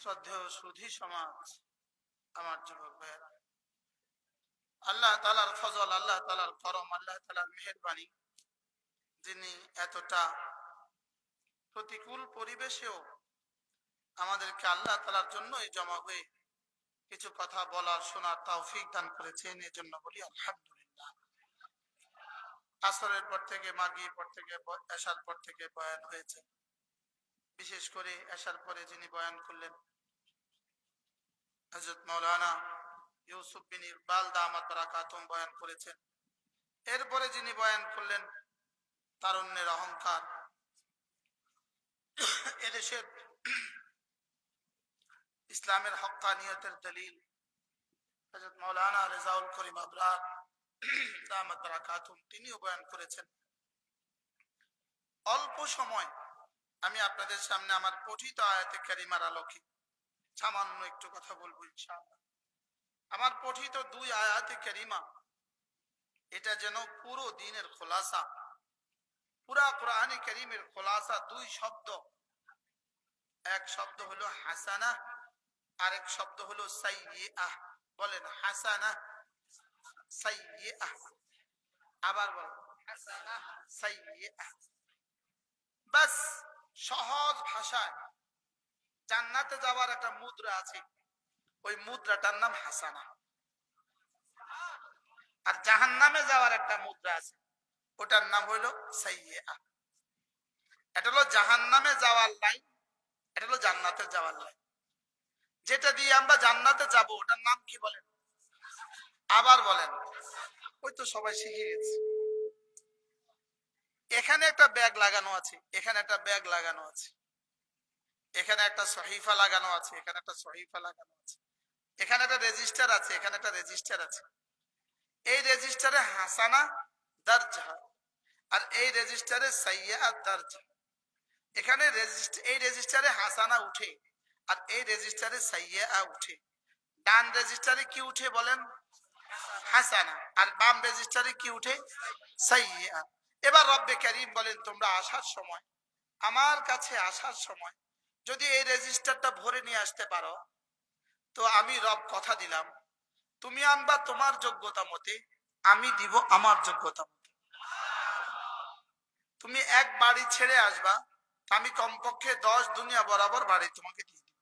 শ্রদ্ধেয় সুধী সমাজ আমার যুবক ভাইয়েরা। আল্লাহ তালার ফজল, আল্লাহ তালার করম, আল্লাহ তালার মেহরবানি, যিনি এতটা প্রতিকূল পরিবেশেও আমাদেরকে আল্লাহ তালার জন্যই জমা হয়ে কিছু কথা বলার, শোনার তৌফিক দান করেছেন এই জন্য বলি আলহামদুলিল্লাহ। আসরের পর থেকে মাগির পর থেকে, এশার পর থেকে বয়ান হয়েছে। বিশেষ করে এশার পরে যিনি বয়ান করলেন হজরত মৌলানা ইউসুফ বিন ইকবাল দামাত বারাকাতুম বয়ান করেছেন। এরপরে যিনি বয়ান করলেন তারুণ্যের অহংকার। এদেশের ইসলামের হক্কানিয়তের দলিল হজরত মৌলানা রেজাউল করিম আবরার দামাত বারাকাতুম তিনিও বয়ান করেছেন। অল্প সময় আমি আপনাদের সামনে আমার পঠিত আয়াতে কারিমার আলোকে সামান্য একটু কথা বলব ইনশাআল্লাহ। আমার পঠিত দুই আয়াতে কারিমা, এটা যেন পুরো দিনের খোলাসা, পুরা কোরআনে করিমের খোলাসা দুই শব্দ। এক শব্দ হলো হাসানা, আরেক শব্দ হলো সাইয়্যিআহ। বলেন হাসানা, সাইয়্যিআহ। আবার বলেন হাসানা, সাইয়্যিআহ। বাস সহজ ভাষায় জান্নাতে যাওয়ার একটা মুদ্রা আছে। ওই মুদ্রাটার নাম হাসানা। আর জাহান্নামে যাওয়ার একটা মুদ্রা আছে। ওটার নাম হইল সাইয়্যিআহ এটা হলো জাহান্নামে যাওয়ার লাইন এটা হলো জান্নাতে যাওয়ার লাইন যেটা দিয়ে আমরা জান্নাতে যাব, ওটার নাম কি বলেন? আবার বলেন। ওই তো সবাই শিখে গেছে। এখানে একটা ব্যাগ লাগানো আছে, এখানে একটা ব্যাগ লাগানো আছে, এখানে একটা সহিফা লাগানো আছে, এখানে একটা সহিফা লাগানো আছে, এখানে একটা রেজিস্টার আছে, এখানে একটা রেজিস্টার আছে। এই রেজিস্টারে হাসানা দর্জ আর এই রেজিস্টারে সাইয়া দর্জ। এখানে এই রেজিস্টারে হাসানা উঠে আর এই রেজিস্টারে সাইয়া উঠে। ডান রেজিস্টারে কি উঠে বলেন? হাসানা। আর বাম রেজিস্টারে কি উঠে? সাইয়া এবার রব্বে করিম বলেন, তোমরা আসার সময়, আমার কাছে আসার সময় যদি এই রেজিস্টারটা ভরে নিয়ে আসতে পারো, তো আমি রব কথা দিলাম। তুমি আনবা তোমার যোগ্যতা মতে, আমি দিব আমার যোগ্যতা মতে। তুমি এক বাড়ি ছেড়ে আসবা, আমি কমপক্ষে দশ দুনিয়া বরাবর বাড়ি তোমাকে দিয়ে দিব।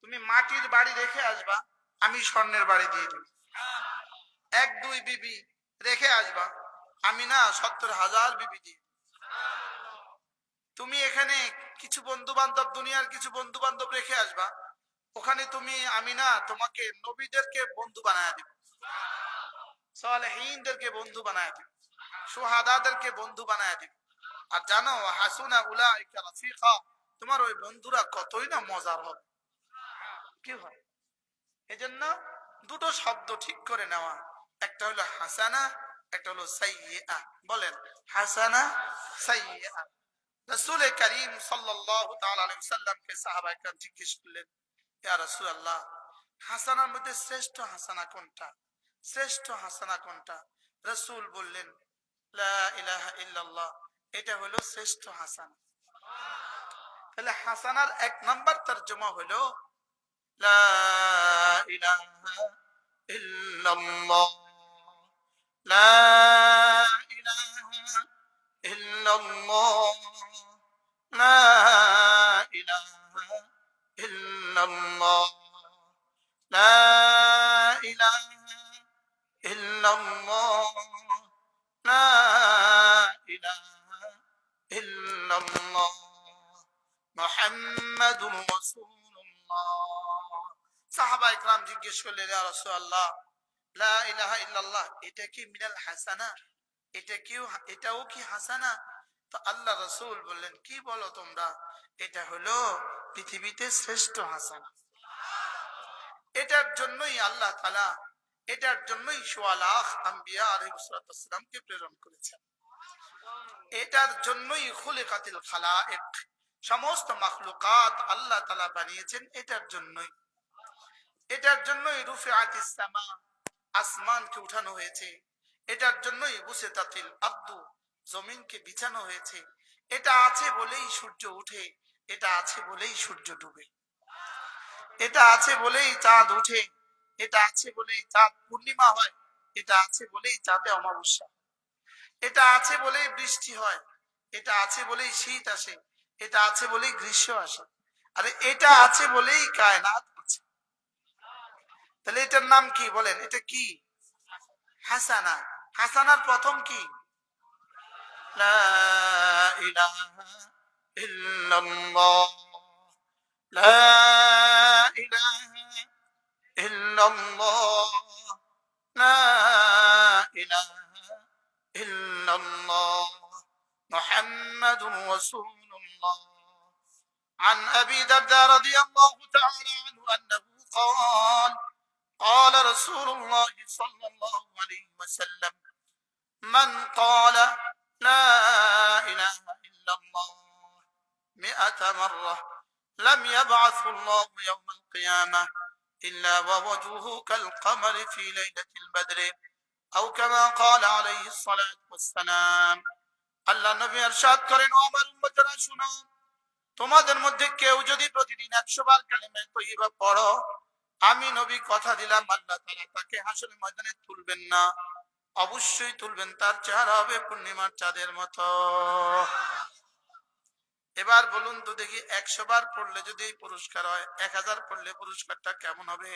তুমি মাটির বাড়ি রেখে আসবা, আমি স্বর্ণের বাড়ি দিয়ে দিব। এক দুই বিবি রেখে আসবা আমি না সত্তর হাজার বিবি দিয়ে তুমি এখানে কিছু বন্ধু বান্ধব দুনিয়ার কিছু বন্ধু বান্ধব রেখে আসবা। ওখানে তুমি, আমি না তোমাকে নবীদেরকে বন্ধু বানায় দিব। বন্ধু বানায় সুহাদাদেরকে বন্ধু বানায় আর জানো, হাসুনা তোমার ওই বন্ধুরা কতই না মজার হবে। কি হয়? এজন্য দুটো শব্দ ঠিক করে নেওয়া। একটা হলো হাসানা একটা হলো সাইয়া বলেন, হাসানা সাইয়া সাল্লাল্লাহু তাআলা আলাইহি সাল্লামকে সাহাবা একরাম জিজ্ঞেস করলেন, ইয়া রাসূলুল্লাহ, হাসানার মধ্যে শ্রেষ্ঠ হাসানা কোনটা? শ্রেষ্ঠ হাসানা কোনটা? বললেন, লা ইলাহা ইল্লাল্লাহ, এটা হলো শ্রেষ্ঠ হাসানা। তাহলে হাসানার এক নাম্বার তর্জমা হলো, লা ইলাহা ইল্লাল্লাহ। লা ইলাহা ইল্লাল্লাহ। লা ইলাহা ইল্লাল্লাহ। লা ইলাহা ইল্লাল্লাহ। লা ইলাহা ইল্লাল্লাহ। মুহাম্মাদুর রাসূলুল্লাহ। সাহাবা ইকরাম জিজ্ঞেস করলেন রাসূলুল্লাহ লা ইলাহা ইল্লাল্লাহ, এটা কি মিনাল হাসানা? এটা কি এটাও কি হাসানা? তো আল্লাহ বললেন, কি বলো তোমরা? এটা হলো পৃথিবীতে শ্রেষ্ঠ হাসানা। এটার জন্যই আল্লাহ এটার জন্যই আম্বিয়া প্রেরণ করেছেন। এটার জন্যই খুলিকাতিল খালায়েক, সমস্ত মাখলুকাত আল্লাহ তাআলা বানিয়েছেন এটার জন্যই। এটার জন্যই রুফে সামা আসমানকে উঠানো হয়েছে। এটার জন্যই বুসে তাতিল আব্দু জমিনকে বিছানো হয়েছে। এটা আছে বলেই সূর্য উঠে, এটা আছে বলেই সূর্য ডুবে। এটা আছে বলেই চাঁদ ওঠে, এটা আছে বলেই চাঁদ পূর্ণিমা হয়, এটা আছে বলেই চাঁদে অমাবস্যা এটা আছে বলেই বৃষ্টি হয়, এটা আছে বলেই শীত আসে, এটা আছে বলেই গ্রীষ্ম আসে। আরে এটা আছে বলেই কায়নাত তাহলে এটার নাম কি বলেন এটা কি হাসানা হাসানার প্রথম কি লা ইলাহা ইল্লাল্লাহ লা ইলাহা ইল্লাল্লাহ লা ইলাহা ইল্লাল্লাহ মুহাম্মাদুর রাসূলুল্লাহ عن أبي درداء رضي الله تعالى عنه أنه قال قال رسول الله صلى الله عليه وسلم من قال لا إله إلا الله مئة مرة لم يبعث الله يوم القيامة إلا ووجهه كالقمر في ليلة البدر أو كما قال عليه الصلاة والسلام আল্লাহ নবী ارشاد করেন ও আমার উম্মতরা শুনো তোমাদের মধ্যে কেউ যদি প্রতিদিন একশো বার কালেমা তৈবা পড়ো আমি নবী কথা দিলাম, আল্লাহ তাকে হাসরের ময়দানে তুলবেন না। অবশ্যই তুলবেন, তার চেহারা হবে পূর্ণিমার চাঁদের মতো। এবার বলুন তো দেখি, একশো বার পড়লে যদি পুরস্কার হয়, এক হাজার পড়লে পুরস্কারটা কেমন হবে?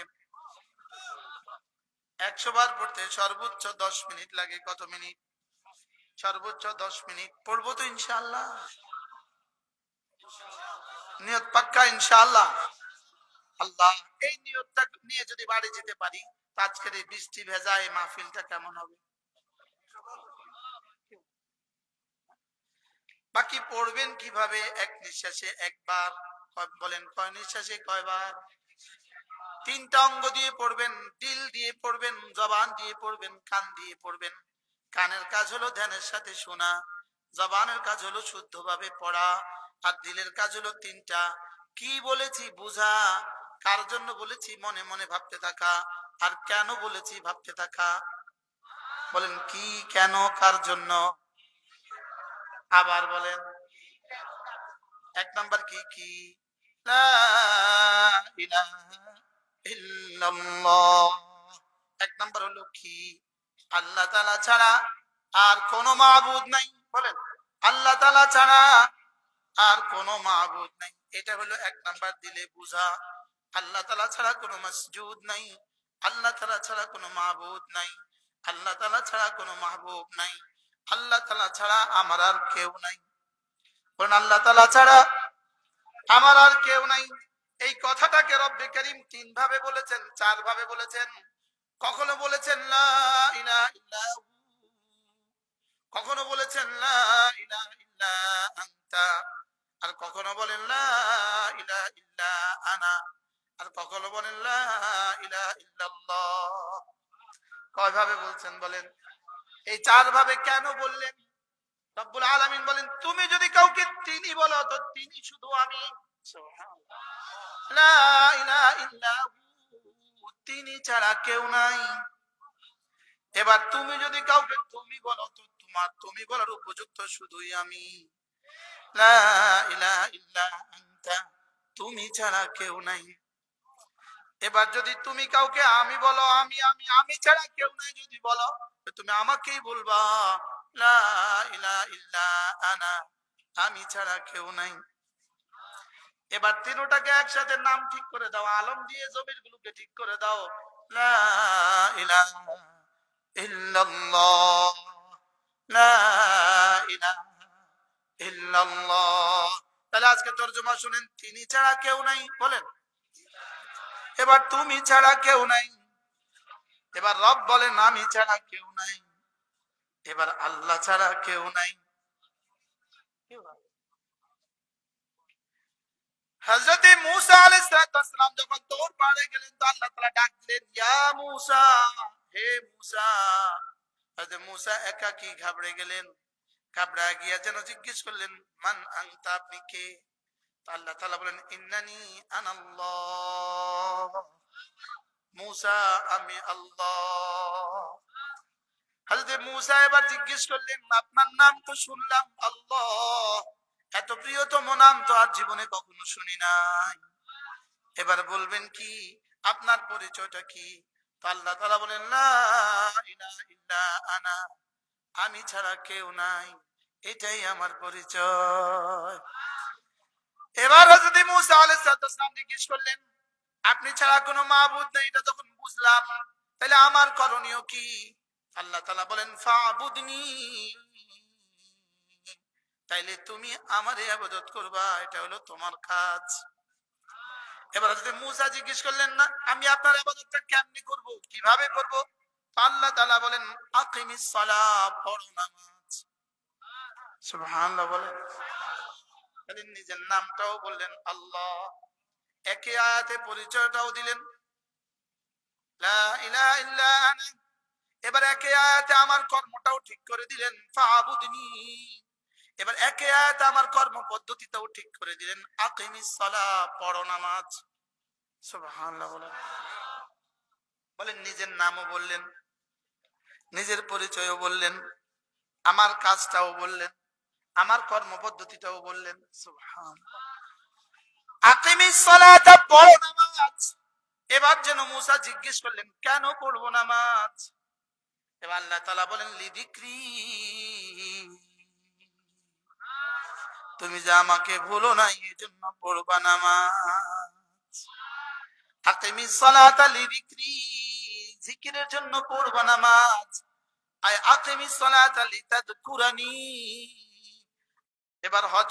একশো বার পড়তে সর্বোচ্চ দশ মিনিট লাগে, কত মিনিট? সর্বোচ্চ দশ মিনিট পড়ব তো ইনশাল্লাহ নিয়ত পাক্কা ইনশাআল্লাহ। আল্লাহ, এই নিয়তটা নিয়ে যদি বাড়ি যেতে পারি আজকের এই বৃষ্টি ভেজা, এই মাহফিলটা কেমন হবে? বাকি পড়বেন কীভাবে? এক নিঃশ্বাসে একবার বলেন, কয় নিঃশ্বাসে কয়বার? তিনটা অঙ্গ দিয়ে পড়বেন দিল দিয়ে পড়বেন, জবান দিয়ে পড়বেন, কান দিয়ে পড়বেন। কানের কাজ হলো ধ্যানের সাথে শোনা, জবানের কাজ হলো শুদ্ধভাবে পড়া, আর দিলের কাজ হলো তিনটা। কি বলেছি বুঝা কার জন্য বলেছি? মনে মনে ভাবতে থাকা। আর কেন বলেছি ভাবতে থাকা? বলেন, কি, কেন, কার জন্য? আবার বলেন, এক নাম্বার কি কি। এক নাম্বার হলো কি? আল্লাহ তালা ছাড়া আর কোনো মাহবুদ নাই। বলেন, আল্লাহ তালা ছাড়া আর কোনো মাহবুদ নাই। এটা হলো এক নাম্বার দিলে বুঝা। আল্লাহ তালা ছাড়া কোনো মসজুদ নাই, আল্লাহ তালা ছাড়া কোনো মাহবুদ নাই, আল্লাহ তালা ছাড়া কোনো মাহবুব নাই, আল্লাহ তালা ছাড়া আমার আর কেউ নাই। বলেন, আল্লাহ তালা ছাড়া আমার আর কেউ নাই। এই কথাটাকে রব্বে করিম তিন ভাবে বলেছেন চার ভাবে বলেছেন। কখনো বলেছেন কখনো বলেছেন আর কখনো বলেন আনা আর কখনো বলেন কয় ভাবে বলছেন বলেন? এই চার ভাবে কেন বললেন? রব্বুল বলেন, তুমি যদি কাউকে তিনি বলো, তো তিনি শুধু আমি তিনি ছাড়া কেউ নাই। এবার তুমি যদি কাউকে তুমি বলো, তো তোমার তুমি বলার উপযুক্ত শুধুই আমি। তুমি ছাড়া কেউ নাই। এবার যদি তুমি কাউকে আমি বলো, আমি আমি আমি ছাড়া কেউ নাই যদি বলো তুমি আমাকেই বলবা আমি ছাড়া কেউ নাই। এবার তিনোটাকে একসাথে নাম ঠিক করে দাও, আলম দিয়ে জমির গুলোকে ঠিক করে দাও তাহলে আজকে তর্জমা শুনেন, তিনি ছাড়া কেউ নাই। বলেন। এবার তুমি ছাড়া কেউ নাই। এবার রব বলেন, আমি ছাড়া কেউ নাই। এবার আল্লাহ ছাড়া কেউ নাই। হযরতে মূসা আলাইহিস সালাম যখন দৌড় পাড়ে গেলেন, তো আল্লাহ তাআলা ডাক দিলেন, ইয়া মূসা, হে মূসা। হযরত মূসা একাকী ঘাবড়ে গেলেন, ঘাবড়া গিয়া যেন জিজ্ঞেস করলেন, মান আনতা, আপনি কে? আল্লাহ তাআলা বলেন, ইন্নানি আনাল্লাহ মূসা, আমি আল্লাহ। হযরত মূসা এবার জিজ্ঞেস করলেন, আপনার নাম তো শুনলাম, আল্লাহ। এত প্রিয়তম নাম তো আর জীবনে কখনো শুনি নাই। এবার বলবেন কি, আপনার পরিচয়টা কি? আল্লাহ তালা বলেন আনা। আমি ছাড়া কেউ নাই। এটাই আমার পরিচয়। এবার যদি মুসা আলাইসালাম জিজ্ঞেস করলেন, আপনি ছাড়া কোনো মাহবুদ নেই? এটা তখন বুঝলাম। তাহলে আমার করণীয় কি? আল্লাহ তালা বলেন, ফাবুদনি। তাইলে তুমি আমার আবাদত করবা, এটা হলো তোমার কাজ। এবার যদি মুসা জিজ্ঞেস করলেন, না, আমি আপনার আবাদতটা কেমনি করব, কীভাবে করব? আল্লাহ তাআলা বলেন, আকিমিস সালাহ, পড়ো নামাজ। সুবহানাল্লাহ বলেন। খালি নিজের নামটাও বললেন আল্লাহ। একে আয়াতে পরিচয়টাও দিলেন। এবার একে আয়াতে আমার কর্মটাও ঠিক করে দিলেন। ফাবুদনি এবার একে আয়াতে আমার কর্ম পদ্ধতিটাও ঠিক করে দিলেন। আকিমিস সালাহ, পড়ো নামাজ। বলেন, নিজের নামও বললেন। নিজের পরিচয়ও বললেন। আমার কাজটাও বললেন। আমার কর্ম পদ্ধতিটাও বললেন পড়ো নামাজ। এবার যেন মুসা জিজ্ঞেস করলেন, কেন পড়ব নামাজ? এবার আল্লাহ তাআলা বলেন, লিদিক্রি। তুমি যে আমাকে ভুলো নাই এই জন্য পড়বা নামাজ। আকিমিস সালাতা লিদিক্রি। জিকিরের জন্য পড়বা নামাজ। আয় আকিমিস সালাতা লিতাদকুরানি। এবার হজ